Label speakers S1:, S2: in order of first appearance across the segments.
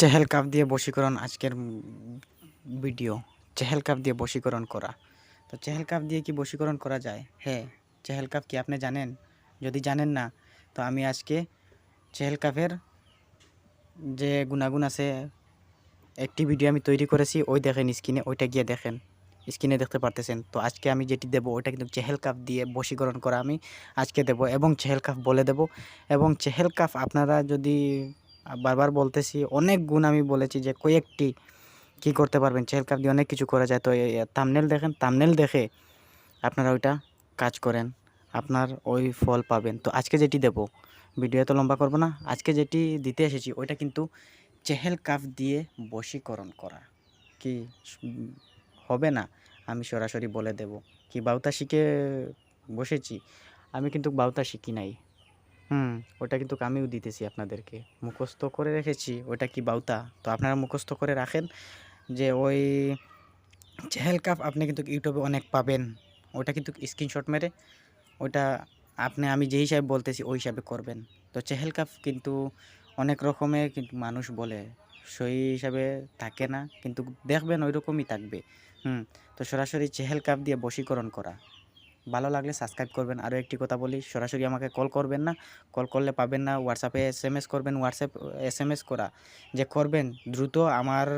S1: Chehel cup দিয়ে বশীকরণ আজকের ভিডিও। চেহেল কাপ দিয়ে বশীকরণ করা। তো চেহেল কাপ দিয়ে কি বশীকরণ করা যায়? হ্যাঁ চেহেল কাপ কি আপনি জানেন? যদি জানেন না, তো আমি আজকে চেহেল কাপের যে গুণাগুণ আছে, একটি ভিডিও আমি তৈরি করেছি, ওই দেখেন স্ক্রিনে, ওইটা গিয়ে দেখেন। স্ক্রিনে দেখতে পারতেছেন। তো আজকে আমি যেটি দেবো, ওইটা কিন্তু চেহেল কাপ দিয়ে বশীকরণ করা আমি আজকে দেবো এবং চেহেল কাপ বলে দেবো। এবং চেহেল কাপ আপনারা যদি বারবার বলতেছি, অনেক গুণ আমি বলেছি যে কয়েকটি কি করতে পারবেন চেহেল কাপ দিয়ে অনেক কিছু করা যায়। তো তামনেল দেখেন তামনেল দেখে আপনারা ওইটা কাজ করেন, আপনার ওই ফল পাবেন। তো আজকে যেটি দেব ভিডিও তো লম্বা করব না, আজকে যেটি দিতে এসেছি, ওইটা কিন্তু চেহেল কাপ দিয়ে বশীকরণ করা। কি হবে না? আমি সরাসরি বলে দেব, কি বাউতা শিখে বসেছি? আমি কিন্তু বাউতা শিখি নাই। হুম। ওটা কিন্তু আমিও দিতেছি আপনাদেরকে। মুখস্থ করে রেখেছি, ওটা কি বাউতা? তো আপনারা মুখস্থ করে রাখেন যে ওই চেহেল কাপ আপনি কিন্তু ইউটিউবে অনেক পাবেন। ওটা কিন্তু স্ক্রিনশট মেরে ওটা আপনি, আমি যে হিসাবে বলতেছি ওই হিসাবে করবেন। তো চেহেল কাপ কিন্তু অনেক রকমের কিন্তু মানুষ বলে, সেই হিসাবে থাকে না, কিন্তু দেখবেন ওই রকমই থাকবে। হুম, তো সরাসরি চেহেল কাপ দিয়ে বশীকরণ করা। ভালো লাগলে সাবস্ক্রাইব করবেন। আরও একটি কথা বলি, সরাসরি আমাকে কল করবেন না। কল করলে পাবেন না। হোয়াটসঅ্যাপে এস এম এস করবেন হোয়াটসঅ্যাপ এস করা। যে করবেন, দ্রুত আমার,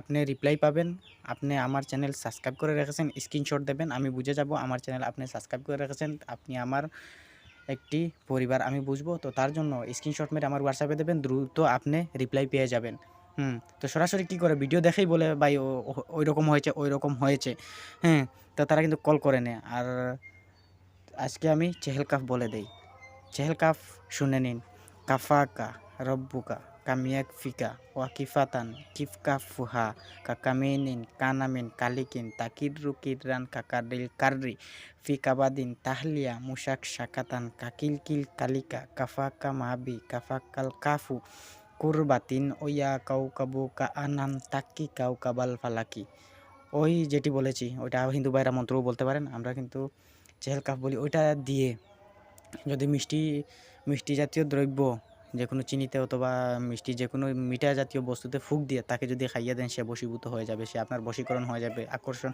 S1: আপনি রিপ্লাই পাবেন। আপনি আমার চ্যানেল সাবস্ক্রাইব করে রেখেছেন স্ক্রিনশট দেবেন, আমি বুঝে যাব আমার চ্যানেল আপনি সাবস্ক্রাইব করে রেখেছেন, আপনি আমার একটি পরিবার, আমি বুঝব। তো তার জন্য স্ক্রিনশট মেরে আমার হোয়াটসঅ্যাপে দেবেন, দ্রুত আপনি রিপ্লাই পেয়ে যাবেন। হুম, তো সরাসরি কী করে? ভিডিও দেখেই বলে, ভাই ওই রকম হয়েছে ওই রকম হয়েছে। হ্যাঁ তো তারা কিন্তু কল করে নেয়। আর আজকে আমি চেহেল কাফ বলে দেই। চেহেল কাফ শুনে নিন। কাফাকা রব্বুকা কামিয়াক ফিকা ওয়াকিফাতান কিফকা ফুহা কাকামিনিন কানামিন কালিকিন তাকির রুকির রান কাকারিল কাররি ফিকাবাদিন তাহলিয়া মুশাক শাকাতান কাকিলকিল কালিকা কাফাকা মাবি কাফাকাল কাফু কুরবাতিন ওয়া কাউকাবু কা আনান তাক্কি কাউকাবাল ফালাকি ওই যেটি বলেছি, ওইটা হিন্দু ভাইরা মন্ত্রও বলতে পারেন, আমরা কিন্তু চেহেল কাপ বলি, ওইটা দিয়ে যদি মিষ্টি মিষ্টি জাতীয় দ্রব্য যে কোনো চিনিতে অথবা মিষ্টি যে কোনো মিঠা জাতীয় বস্তুতে ফুক দিয়ে তাকে যদি খাইয়ে দেন, সে বশীভূত হয়ে যাবে, সে আপনার বশীকরণ হয়ে যাবে, আকর্ষণ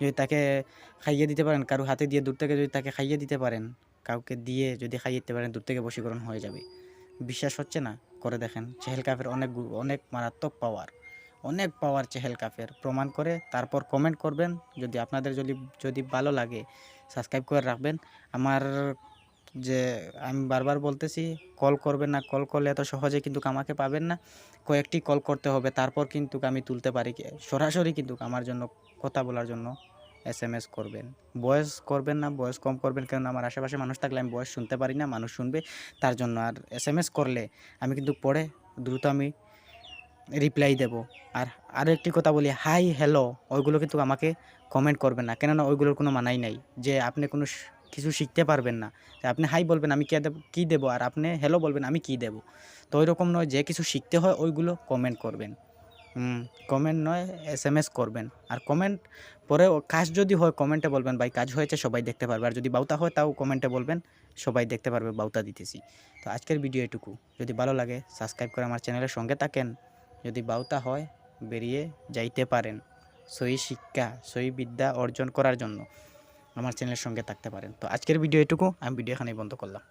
S1: যদি তাকে খাইয়ে দিতে পারেন, কারও হাতে দিয়ে দূর থেকে যদি তাকে খাইয়ে দিতে পারেন, কাউকে দিয়ে যদি খাইয়ে দিতে পারেন, দূর থেকে বশীকরণ হয়ে যাবে। বিশ্বাস হচ্ছে না? করে দেখেন, চেহেল কাপের অনেক অনেক মারাত্মক পাওয়ার অনেক পাওয়ার চেহেল কাপের প্রমাণ করে, তারপর কমেন্ট করবেন। যদি আপনাদের যদি যদি ভালো লাগে সাবস্ক্রাইব করে রাখবেন। আমার যে, আমি বারবার বলতেছি কল করবেন না কল করলে এত সহজে কিন্তু আমাকে পাবেন না। কয়েকটি কল করতে হবে, তারপর কিন্তু আমি তুলতে পারি। সরাসরি কিন্তু আমার জন্য কথা বলার জন্য এস এম এস করবেন। বয়স করবেন না বয়স কম করবেন কারণ আমার আশেপাশে মানুষ থাকলে আমি বয়স শুনতে পারি না, মানুষ শুনবে। তার জন্য আর এস এম এস করলে আমি কিন্তু পড়ে দ্রুত আমি রিপ্লাই দেব। আর আরও একটি কথা বলি হাই হ্যালো ওইগুলো কিন্তু আমাকে কমেন্ট করবেন না। কেননা ওইগুলোর কোনো মানাই নাই যে আপনি কোনো কিছু শিখতে পারবেন না। আপনি হাই বলবেন, আমি কে দেব, কী দেবো? আর আপনি হ্যালো বলবেন, আমি কী দেবো? তো ওই রকম নয়, যে কিছু শিখতে হয় ওইগুলো কমেন্ট করবেন। কমেন্ট নয় এস এম এস করবেন। আর কমেন্ট পরে কাজ যদি হয় কমেন্টে বলবেন, ভাই, কাজ হয়েছে, সবাই দেখতে পারবে। আর যদি বাউতা হয়, তাও কমেন্টে বলবেন, সবাই দেখতে পারবে, বাউতা দিতেছি। তো আজকের ভিডিও এটুকু। যদি ভালো লাগে সাবস্ক্রাইব করে আমার চ্যানেলের সঙ্গে থাকেন। যদি বাউতা হয়, বেরিয়ে যাইতে পারেন। সই শিক্ষা সই বিদ্যা অর্জন করার জন্য। আমার চ্যানেলের সঙ্গে থাকতে পারেন। তো আজকের ভিডিও এটুকু। আমি ভিডিও এখানেই বন্ধ করলাম।